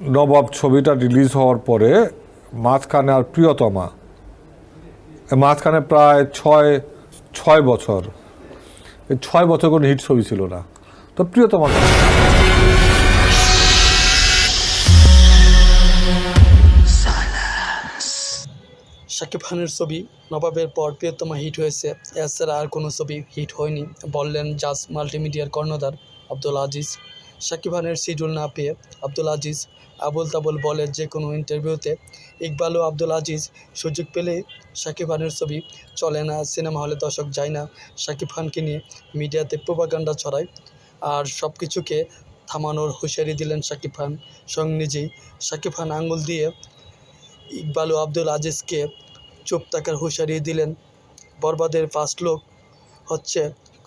নবাব ছবিটা রিলিজ হওয়ার পরে মাঝখানে আর প্রিয়তমা। মাঝখানে প্রায় ছয় ছয় বছর। এই ছয় বছর কোনো হিট ছবি ছিল না। তো প্রিয়তমা শাকিব খানের ছবি নবাবের পর প্রিয়তমা হিট হয়েছে। এছাড়া আর কোনো ছবি হিট হয়নি, বললেন জাজ মাল্টিমিডিয়ার কর্ণধার আব্দুল আজিজ। শাকিব খানের শিডিউল না পেয়ে আব্দুল আজিজ আবুল তাবুল বলে যে কোনো ইন্টারভিউতে ইকবাল ও আব্দুল আজিজ সুযোগ পেলে শাকিব খানের ছবি চলে না। সিনেমা হলে দর্শক যায় না শাকিব খানকে নিয়ে। মিডিয়াতে প্রোপাগান্ডা ছড়ায় আর সব কিছুকে থামানোর হুঁশিয়ারি দিলেন শাকিব খান। সঙ্গে নিজেই শাকিব খান আঙ্গুল দিয়ে ইকবাল ও আব্দুল আজিজকে চুপ থাকার হুঁশিয়ারি দিলেন। বরবাদের ফার্স্ট লোক হচ্ছে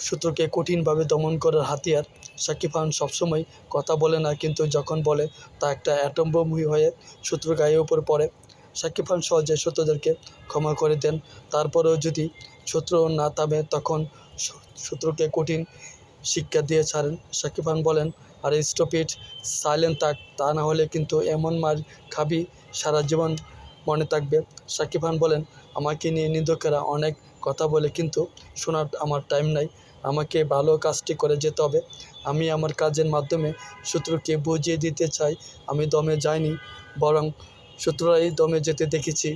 শত্রুকে কঠিনভাবে দমন করার হাতিয়ার শাকিব খান সবসময় কথা বলে না, কিন্তু যখন বলে, তা একটা অ্যাটম হয়ে শত্রুর গায়ের উপর পড়ে। শাকিব খান সহজে শত্রুদেরকে ক্ষমা করে দেন। তারপরেও যদি শত্রু না থামে, তখন শত্রুকে কঠিন শিক্ষা দিয়ে ছাড়েন। শাকিব খান বলেন, আর স্টপিড সাইলেন্ট থাক, তা না হলে কিন্তু এমন মার খাবি, সারা জীবন মনে থাকবে। শাকিব খান বলেন, আমাকে নিয়ে নিন্দুকেরা অনেক কথা বলে কিন্তু শোনার আমার টাইম নাই। আমাকে ভালো কাজটি করে যেতে হবে। আমি আমার কাজের মাধ্যমে শত্রুকে বুঝিয়ে দিতে চাই। আমি দমে যাইনি, বরং শত্রুরাই দমে যেতে দেখেছি।